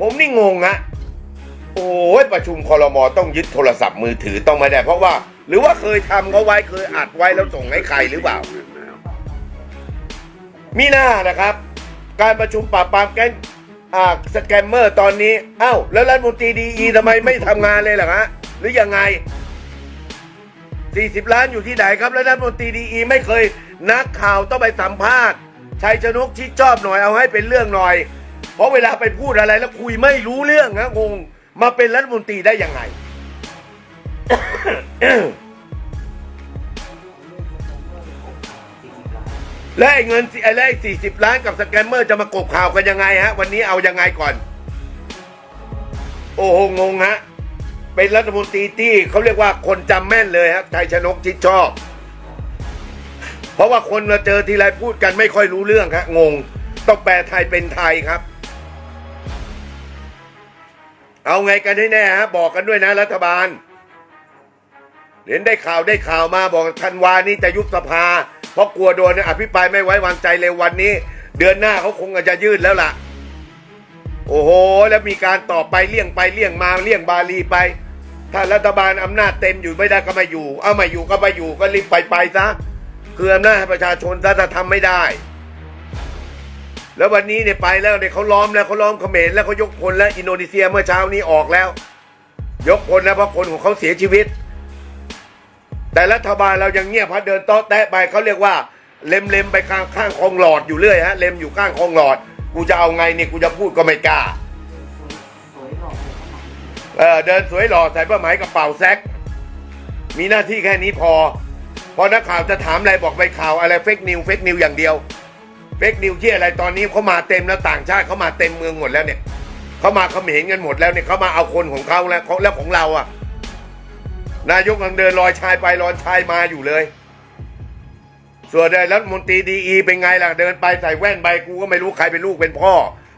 ผมนี่งงอะโอ้ยประชุมคอรมอต้องยึดโทรศัพท์มือถือต้องไม่ได้ เพราะว่า หรือว่าเคยทำเขาไว้เคยอัดไว้แล้วส่งให้ใครหรือเปล่า มีหน้านะครับ การประชุมปราบปรามแก๊งอ่าสแกมเมอร์ตอนนี้เอ้าแล้วรัฐมนตรีดีอีทำไมไม่ทำงานเลยล่ะฮะหรือยังไง 40 ล้านอยู่ที่ไหนครับแล้วรัฐมนตรีดีอีไม่เคย นักข่าวต้องไปสัมภาษณ์ชัยชนกที่ชอบหน่อยเอาให้เป็นเรื่องหน่อย เพราะเวลาไปพูดอะไรแล้วคุยไม่รู้เรื่องฮะงงมาเป็นรัฐมนตรีได้ยังไง และไอ้เงินไอ้และไอ้สี่สิบล้านกับสแกมเมอร์จะมากบข่าวกันยังไงฮะ วันนี้เอายังไงก่อน โอ้โหงงฮะ เป็นรัฐมนตรีที่เขาเรียกว่าคนจำแม่นเลยฮะไทยชนกชิดชอบ เพราะว่าคนมาเจอทีไรพูดกันไม่ค่อยรู้เรื่องครับงง ต้องแปลไทยเป็นไทยครับ เอาไงกันแน่ฮะบอกกันด้วยนะรัฐบาล เห็นได้ข่าวได้ข่าวมาบอกธันวานี้จะยุบสภา เพราะกลัวโดนอภิปรายไม่ไว้วางใจเร็ววันนี้ เดือนหน้าเขาคงจะยืดแล้วล่ะ โอ้โห แล้วมีการต่อไปเลี่ยงไปเลี่ยงมาเลี่ยงบาลีไป ถ้ารัฐบาลอำนาจเต็มอยู่ไม่ได้ก็ไม่อยู่ เอาไม่อยู่ก็ไม่อยู่ก็รีบไปไปซะคืออำนาจให้ประชาชนถ้าทำไม่ได้ แล้ววันนี้เนี่ยไปแล้วเนี่ยเขาล้อมแล้วเขาล้อมเขมรแล้วเขายกพลแล้วอินโดนีเซียเมื่อเช้านี้ออกแล้ว ยกพลแล้วเพราะคนของเขาเสียชีวิต แต่รัฐบาลเรายังเงียบพัดเดินโต๊ะแตะไปเขาเรียกว่า เล็มเล็มไปข้างข้างคลองหลอดอยู่เรื่อยฮะเล็มอยู่ข้างคลองหลอด กูจะเอาไงเนี่ยกูจะพูดก็ไม่กล้าเลยขนาดนี้เออเดินสวยหล่อใส่ผ้าไหมกระเป๋าแซกมีหน้าที่แค่นี้พอ พอนักข่าวจะถามอะไรบอกไปข่าวอะไรเฟกนิวเฟกนิวอย่างเดียว เฟกนิวที่อะไรตอนนี้เขามาเต็มแล้วต่างชาติเขามาเต็มเมืองหมดแล้วเนี่ยเขามาเขมรกันหมดแล้วเนี่ยเขามาเอาคนของเขาแล้วแล้วของเราอะ นายกกำลังเดินลอยชายไปลอยชายมาอยู่เลย ส่วนไอ้รัฐมนตรีดีอีเป็นไงล่ะเดินไปใส่แว่นไปกูก็ไม่รู้ใครเป็นลูกเป็นพ่อ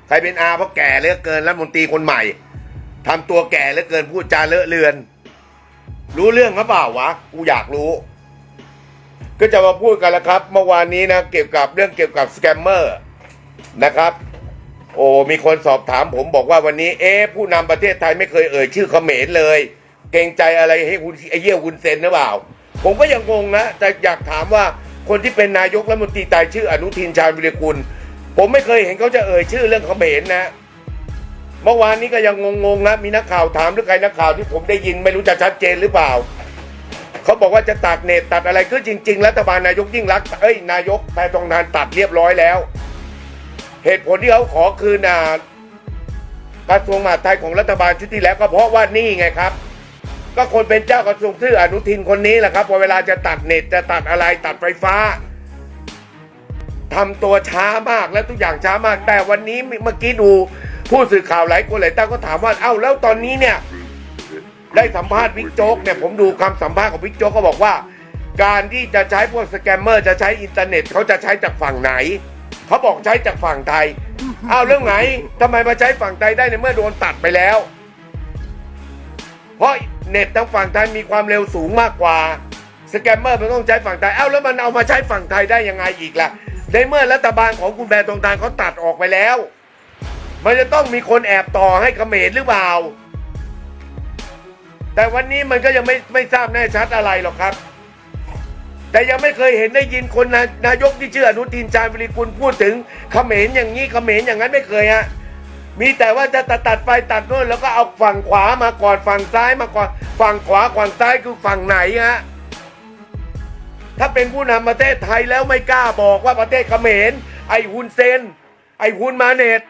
ใครเป็นอาเพราะแก่เหลือเกินรัฐมนตรีคนใหม่ทำตัวแก่เหลือเกินพูดจาเลอะเลือน รู้เรื่องหรือเปล่าวะกูอยากรู้ ก็จะมาพูดกันแล้วครับ เมื่อวานนี้นะเกี่ยวกับเรื่องเกี่ยวกับสแกมเมอร์นะครับ โอ้มีคนสอบถามผมบอกว่าวันนี้เอ๊ผู้นำประเทศไทยไม่เคยเอ่ยชื่อเขมรเลย เกรงใจอะไรให้คุณไอเยี่ยคุณเซนหรือเปล่า ผมก็ยังงงนะแต่อยากถามว่าคนที่เป็นนายกรัฐมนตรีตายชื่ออนุทินชาญวิรกุล ผมไม่เคยเห็นเขาจะเอ่ยชื่อเรื่องเขมรนะเมื่อวานนี้ก็ยังงงๆนะมีนักข่าวถามหรือใครนักข่าวที่ผมได้ยินไม่รู้จะชัดเจนหรือเปล่า เขาบอกว่าจะตัดเน็ตตัดอะไรคือจริง ๆ รัฐบาลนายกยิ่งรักษณ์เอ้ยนายกแพทองทานตัดเรียบร้อยแล้ว เหตุผลที่เขาขอคืนอ่ากระทรวงมหาดไทยของรัฐบาลชุดที่แล้วก็เพราะว่านี่ไงครับ ก็คนเป็นเจ้ากระทรวงชื่ออนุทินคนนี้แหละครับพอเวลาจะตัดเน็ตจะตัดอะไรตัดไฟฟ้าทำตัวช้ามากและทุกอย่างช้ามาก แต่วันนี้เมื่อกี้ดูผู้สื่อข่าวหลายคนหลายท่านก็ถามว่าเอ้าแล้วตอนนี้เนี่ย ได้สัมภาษณ์วิกโจ๊กเนี่ยผมดูคำสัมภาษณ์ของวิกโจ๊กก็บอกว่า การที่จะใช้พวกสแกมเมอร์จะใช้อินเทอร์เน็ตเขาจะใช้จากฝั่งไหน เขาบอกใช้จากฝั่งไทยอ้าวเรื่องไหนทำไมมาใช้ฝั่งไทยได้ในเมื่อโดนตัดไปแล้ว เพราะเน็ตทางฝั่งไทยมีความเร็วสูงมากกว่าสแกมเมอร์มันต้องใช้ฝั่งไทยอ้าวแล้วมันเอามาใช้ฝั่งไทยได้ยังไงอีกล่ะในเมื่อรัฐบาลของคุณแบรตรงตานเขาตัดออกไปแล้ว มันจะต้องมีคนแอบต่อให้เขมรหรือเปล่า แต่วันนี้มันก็ยังไม่ไม่ทราบแน่ชัดอะไรหรอกครับ แต่ยังไม่เคยเห็นได้ยินคนนานายกที่ชื่ออนุทินชาญวิริกุลพูดถึงเขมรอย่างนี้เขมรอย่างนั้นไม่เคยฮะมีแต่ว่าจะตัดตัดไปตัดโน่นแล้วก็เอาฝั่งขวามาก่อนฝั่งซ้ายมาก่อนฝั่งขวาฝั่งซ้ายคือฝั่งไหนฮะถ้าเป็นผู้นำประเทศไทยแล้วไม่กล้าบอกว่าประเทศเขมรไอ้ฮุนเซน ไอ้ฮุนมาเนต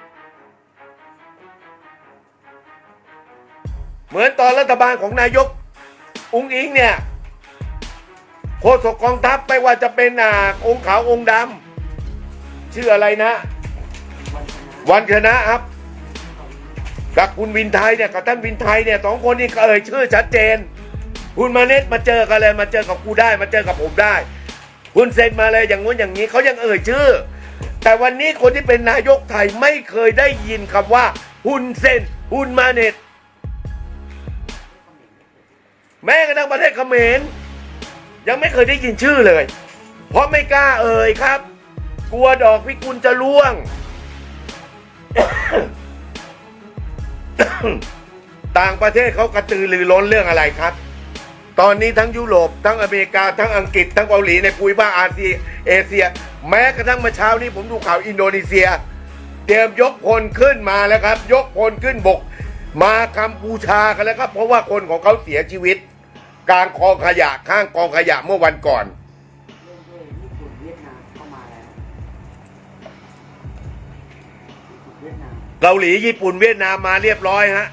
เหมือนตอนรัฐบาลของนายก อุ้งอิงเนี่ยโฆษกกองทัพไม่ว่าจะเป็นอ่าองค์ขาวองค์ดำชื่ออะไรนะ วันชนะครับกับคุณวินไทยเนี่ยกับท่านวินไทยเนี่ยสองคนนี้เอ่ยชื่อชัดเจน คุณมาเน็ตมาเจอกันเลยมาเจอกับกูได้ มาเจอกับผมได้ คุณเซ็นมาเลยอย่างงู้นอย่างนี้เขายังเอ่ยชื่อ แต่วันนี้คนที่เป็นนายกไทยไม่เคยได้ยินคำว่าฮุนเซนฮุนมาเน็ต แม้กระทั่งประเทศเขมรยังไม่เคยได้ยินชื่อเลย เพราะไม่กล้าเอ่ยครับ กลัวดอกพิกุลจะร่วง ต่างประเทศเขากระตือรือร้นเรื่องอะไรครับ ตอนนี้ทั้งยุโรปทั้งอเมริกา ทั้งอังกฤษ ทั้งเกาหลีในภูมิภาคอาเซียเอเชีย แม้กระทั่งเมื่อเช้านี้ผมดูข่าวอินโดนีเซีย เตรียมยกพลขึ้นมาแล้วครับ ยกพลขึ้นบก มากัมพูชากันแล้วครับ เพราะว่าคนของเขาเสียชีวิต กลางกองขยะข้างกองขยะเมื่อวันก่อนเริ่มด้วยญี่ปุ่นเวียดนามเข้ามาแล้วญี่ปุ่นเวียดนามเกาหลีญี่ปุ่นเวียดนามมาเรียบร้อยฮะ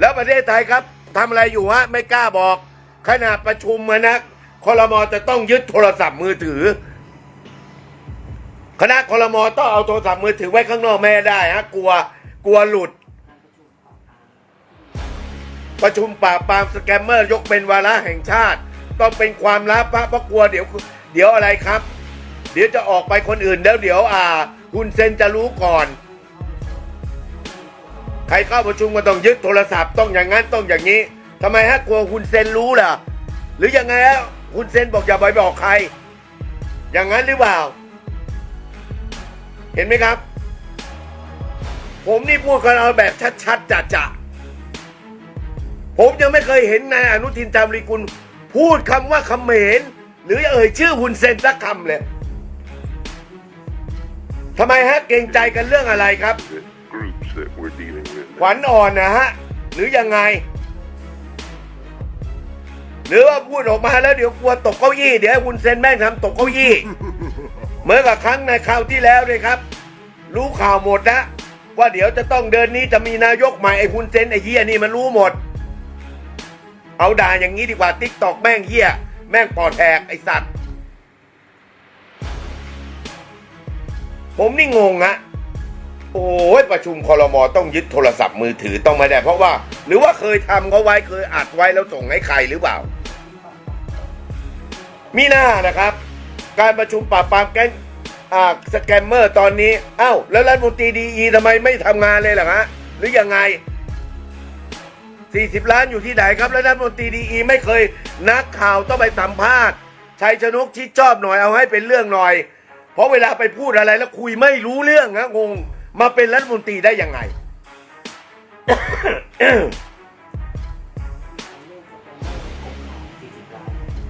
แล้วประเทศไทยครับทำอะไรอยู่ฮะ ไม่กล้าบอก ขนาดประชุมมานะคอรมอจะต้องยึดโทรศัพท์มือถือ คณะคอรมอต้องเอาโทรศัพท์มือถือไว้ข้างนอกไม่ได้ฮะกลัวกลัวหลุด ประชุมปราบปรามสแกมเมอร์ ยกเป็นวาระแห่งชาติ ต้องเป็นความลับฮะเพราะกลัวเดี๋ยวเดี๋ยวอะไรครับ เดี๋ยวจะออกไปคนอื่นแล้วเดี๋ยวอ่าคุณเซนจะรู้ก่อน ใครเข้าประชุมก็ต้องยึดโทรศัพท์ต้องอย่างนั้นต้องอย่างนี้ทำไมฮะกลัวคุณเซนรู้ล่ะ หรือยังไงฮะคุณเซนบอกอย่าไปบอกใคร อย่างนั้นหรือเปล่า เห็นไหมครับ ผมนี่พูดกันเอาแบบชัดๆจะๆ ผมยังไม่เคยเห็นนายอนุทินจามรีกุล พูดคำว่าเขมร หรือเอ่ยชื่อคุณเซนสักคำเลยทำไมฮะเกรงใจกันเรื่องอะไรครับ the groups that we're dealing with. ขวัญอ่อนนะฮะ หรือยังไง หรือว่าพูดออกมาแล้วเดี๋ยวกลัวตกเก้าอี้เดี๋ยวให้คุณเซนแม่งทำตกเก้าอี้ เหมื่อนกับครั้งในคราวที่แล้วเลยครับ รู้ข่าวหมดนะว่าเดี๋ยวจะต้องเดินนี้จะมีนายกใหม่ไอ้คุณเซนไอ้เฮียนี่มันรู้หมด เอาด่าอย่างนี้ดีกว่าติ๊กตอกแม่งเฮียแม่งปอดแทกไอสัตว์ ผมนี่งงอะโอ้ยประชุมคอรมอต้องยึดโทรศัพท์มือถือต้องไม่ได้ เพราะว่า หรือว่าเคยทำเขาไว้เคยอัดไว้แล้วส่งให้ใครหรือเปล่า มีหน้านะครับ การประชุมปราบปรามแก๊งอ่าสแกมเมอร์ตอนนี้ เอ้า แล้วรัฐมนตรีดีอีทำไมไม่ทำงานเลยล่ะฮะหรือยังไง 40 ล้านอยู่ที่ไหนครับ แล้วรัฐมนตรีดีอีไม่เคยนักข่าวต้องไปสัมภาษณ์ชัยชนกชิดชอบหน่อยเอาให้เป็นเรื่องหน่อย เพราะเวลาไปพูดอะไรแล้วคุยไม่รู้เรื่องฮะงงมาเป็นรัฐมนตรีได้ยังไง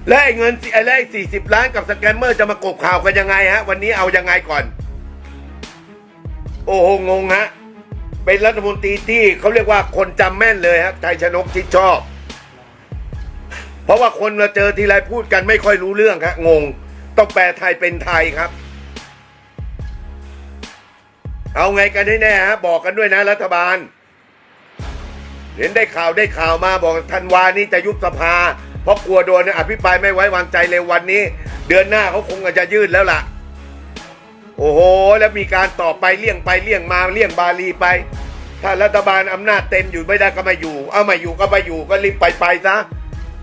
และไอ้เงินไอ้และไอ้สี่สิบล้านกับสแกมเมอร์จะมากบข่าวกันยังไงฮะ วันนี้เอายังไงก่อน โอ้โหงงฮะ เป็นรัฐมนตรีที่เขาเรียกว่าคนจำแม่นเลยฮะชัยชนกชิดชอบ เพราะว่าคนเราเจอทีไรพูดกันไม่ค่อยรู้เรื่องครับงง ต้องแปลไทยเป็นไทยครับ เอาไงกันแน่ฮะบอกกันด้วยนะรัฐบาล เห็นได้ข่าวได้ข่าวมาบอกธันวานี้จะยุบสภา เพราะกลัวโดนอภิปรายไม่ไว้วางใจเร็ววันนี้ เดือนหน้าเขาคงจะยืดแล้วล่ะ โอ้โห แล้วมีการต่อไปเลี่ยงไปเลี่ยงมาเลี่ยงบาลีไป ถ้ารัฐบาลอำนาจเต็มอยู่ไม่ได้ก็ไม่อยู่ เอาไม่อยู่ก็ไม่อยู่ก็รีบไปไปซะ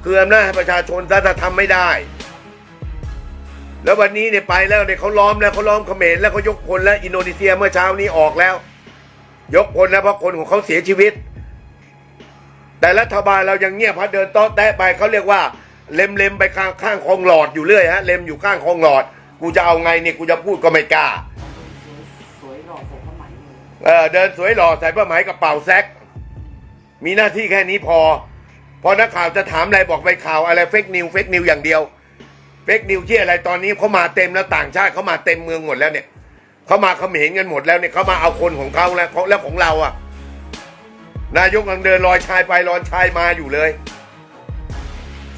คืออำนาจให้ประชาชนซะถ้าทำไม่ได้ แล้ววันนี้เนี่ยไปแล้วเนี่ยเขาล้อมแล้วเขาล้อมเขมรแล้วเขายกพลแล้วอินโดนีเซียเมื่อเช้านี้ออกแล้ว ยกพลแล้วเพราะคนของเขาเสียชีวิต แต่รัฐบาลเรายังเงียบพะเดินต๊ะแตะไปเขาเรียกว่า เล็มเล็มไปข้างข้างคลองหลอดอยู่เรื่อยฮะเล็มอยู่ข้างคลองหลอด กูจะเอาไงเนี่ยกูจะพูดก็ไม่กล้า สวยหล่อใส่ผ้าไหมเลยเออเดินสวยหล่อใส่ผ้าไหมกระเป๋าแซก มีหน้าที่แค่นี้พอ พอนักข่าวจะถามอะไรบอกไปข่าวอะไรเฟกนิวเฟกนิวอย่างเดียวเฟกนิวที่อะไรตอนนี้เขามาเต็มแล้วต่างชาติเขามาเต็มเมืองหมดแล้วเนี่ยเขามาเขมรกันหมดแล้วเนี่ยเขามาเอาคนของเขาแล้วเขาแล้วของเราอะ นายกยังเดินลอยชายไปลอยชายมาอยู่เลย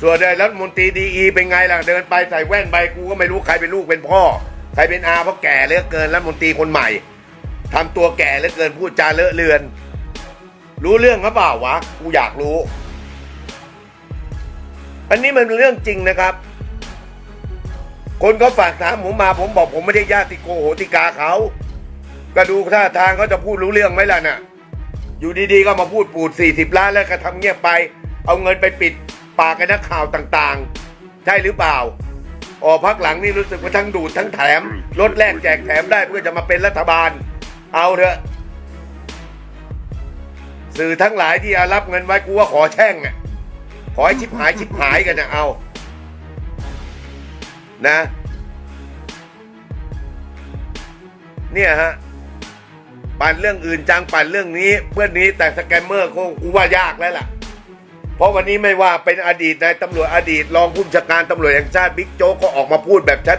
ส่วนเดินรัฐมนตรีดีอีเป็นไงล่ะเดินไปใส่แว่นไปกูก็ไม่รู้ใครเป็นลูกเป็นพ่อ ใครเป็นอาเพราะแก่เหลือเกินรัฐมนตรีคนใหม่ทำตัวแก่เหลือเกินพูดจาเลอะเลือน รู้เรื่องหรือเปล่าวะกูอยากรู้ อันนี้มันเป็นเรื่องจริงนะครับ คนเขาฝากถามผมมาผมบอกผมไม่ได้ญาติโกโหติกาเขาก็ดูท่าทางเขาจะพูดรู้เรื่องไหมล่ะน่ะอยู่ดีๆก็มาพูดปูดสี่สิบล้านแล้วก็ทำเงียบไป เอาเงินไปปิด ปากกันนักข่าวต่างๆ ใช่หรือเปล่าออกพักหลังนี่รู้สึกว่าทั้งดูดทั้งแถมลดแลกแจกแถมได้เพื่อจะมาเป็นรัฐบาล เอาเถอะ สื่อทั้งหลายที่รับเงินไว้กูว่าขอแช่งอะขอให้ชิบหายชิบหายกันนะเอา นะ เนี่ยฮะปั่นเรื่องอื่นจังปั่นเรื่องนี้ เพื่อนนี้แต่สแกมเมอร์ก็กูว่ายากแล้วล่ะ เพราะวันนี้ไม่ว่าเป็นอดีตนายตำรวจอดีต รองผู้บัญชาการตำรวจแห่งชาติบิ๊กโจ๊กก็ออกมาพูดแบบชัด